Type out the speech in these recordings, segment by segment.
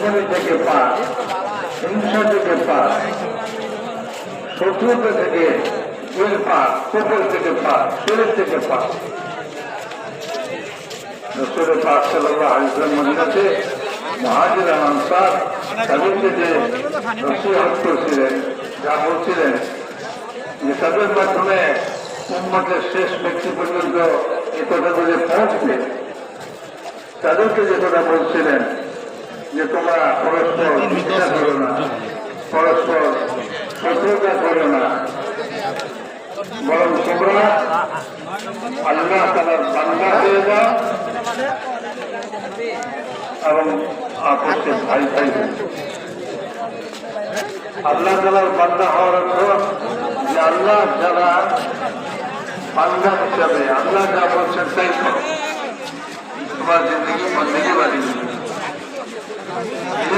দুশ্মনী থেকে পাক হিংসা থেকে পাক শত্রুতা থেকে দিল পাক কুকুর থেকে পাক শরীর থেকে মহাজির আনসার তাদেরকে যে করছিলেন, যা বলছিলেন যে তাদের মাধ্যমে উম্মতের শেষ ব্যক্তি পর্যন্ত এ কথাগুলি পৌঁছবে। তাদেরকে যে কথা বলছিলেন যে তোমরা পরস্পর হিংসা করো না। পরস্পর শত্রুতা করো না। বরং তোমরা আল্লাহ তালার বান্দা হয়ে যাও এবং আপসে ভাই ভাই। আল্লাহ তালার বান্দা হওয়ার অর্থ যে আল্লাহ যারা বান্দা হিসাবে আল্লাহ যা বলছেন তাই করো। তোমার জিন্দগি বন্দগি বাড়ি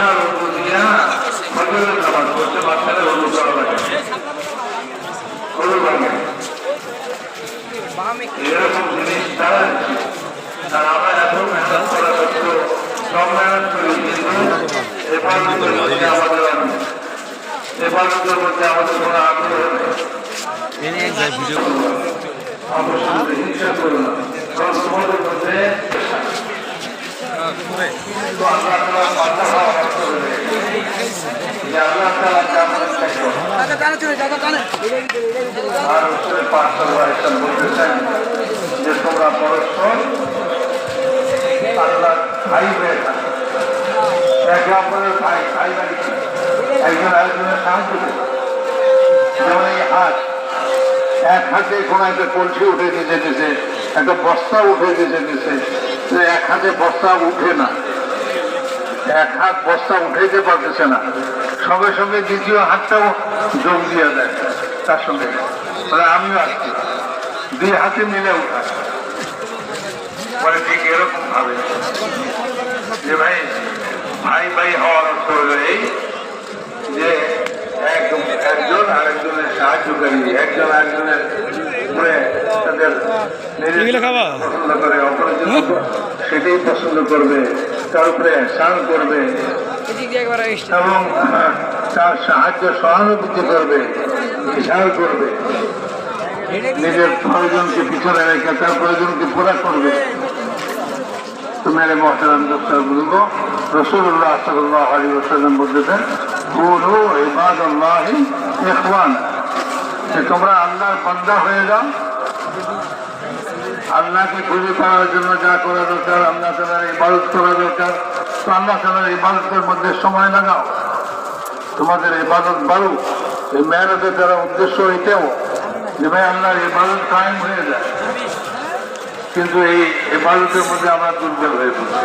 এসা রুকু দিয়া ফজরের নামাজ পড়তে বাচ্চারা রুকু করা লাগে এরকম জিনিস তারা আর আমরা এত মেহনত করা সত্ত্বেও সব করি কিন্তু মধ্যে আমাদের এবারতের মধ্যে আমাদের কোনো আগ্রহ নেই অবশ্যই হিংসা করো না কারণ তোমাদের মধ্যে তো আল্লাহ তাআলা বান্দা হওয়া কষ্ট করে। যে আল্লাহ তাআলা যা বলেন তাই রসুলের পাক সাল্লাল্লাহু বলতেছেন যে তোমরা পরস্পর আল্লাহ ভাই হয়ে থাকো। একে অপরের ভাই ভাই ভাই একজন আরেকজনের সাহায্য। যেমন এই এক হাতে কোনো একটা কলসি উঠে দিয়ে যেতেছে একটা বস্তা উঠে দিয়ে যেতেছে এক হাতে বস্তা উঠে না এক হাত বস্তা উঠাইতে পারতেছে না। সঙ্গে সঙ্গে দ্বিতীয় হাতটাও যোগ দিয়ে দেয় তার সঙ্গে। মানে আমিও আসছি। দুই হাতে মিলে উঠা। মানে ঠিক এরকম ভাবে। যে ভাই ভাই ভাই হওয়ার অর্থ হলো এই যে একজন একজন আরেকজনের সাহায্যকারী একজন আরেকজনের উপরে তাদের নিজের পছন্দ করে সেটাই পছন্দ করবে। তার উপরে স্নান করবে এবং তার সাহায্য সহানুভূতি করবে, বিশাল করবে। নিজের প্রয়োজনকে পিছনে রেখে তার প্রয়োজনকে পুরা করবে। তোমরা আল্লাহর বান্দা হয়ে যাও। আল্লাহকে খুঁজে পাওয়ার জন্য যা করা দরকার আল্লাহ তালার ইবাদত করা দরকার। তো আল্লাহ তালার ইবাদতের মধ্যে সময় লাগাও। তোমাদের ইবাদত বাড়ুক। এই মেহনতের দ্বারা উদ্দেশ্য এটাও যে ভাই, আল্লাহর ইবাদত কায়েম হয়ে যায়। কিন্তু এই ইবাদতের মধ্যে আমরা দুর্বল হয়ে পড়ছি